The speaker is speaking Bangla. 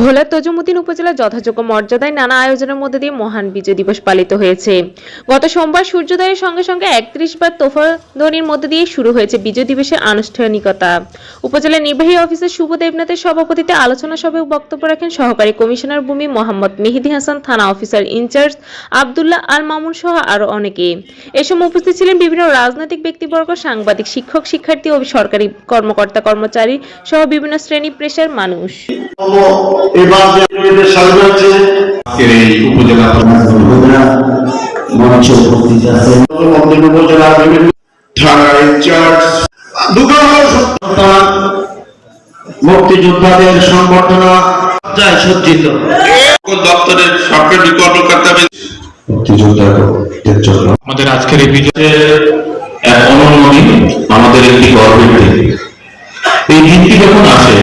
ভোলার তজুমুদ্দিন উপজেলার যথাযোগ্য মর্যাদায় নানা আয়োজনের মধ্যে দিয়ে মহান বিজয় দিবস পালিত হয়েছে। গত সোমবার সূর্যোদয়ের সঙ্গে সঙ্গে একত্রিশ বার তোফা ধ্বনির মধ্যে দিয়ে শুরু হয়েছে বিজয় দিবসের আনুষ্ঠানিকতা। উপজেলা নির্বাহী অফিসার শুভ দেবনাথের সভাপতিতে আলোচনা সভায় বক্তব্য রাখেন সহকারী কমিশনার ভূমি মোহাম্মদ মেহেদি হাসান, থানা অফিসার ইনচার্জ আবদুল্লাহ আল মামুন সহ আরও অনেকে। এ সময় উপস্থিত ছিলেন বিভিন্ন রাজনৈতিক ব্যক্তিবর্গ, সাংবাদিক, শিক্ষক, শিক্ষার্থী ও সরকারি কর্মকর্তা, কর্মচারী সহ বিভিন্ন শ্রেণি পেশার মানুষ। এবার যে স্বাগত হচ্ছে আজকের এই উপজেলা মঞ্চ উপস্থিত মুক্তিযোদ্ধাদের সংবর্ধনা সজ্জিত। দপ্তরের সরকারি কর্মকর্তা মুক্তিযোদ্ধাদের জন্য। আমাদের আজকের এই বিজয়ের এক অনন্য আমাদের একটি গর্বের দিন। এই দিনটি যখন আসে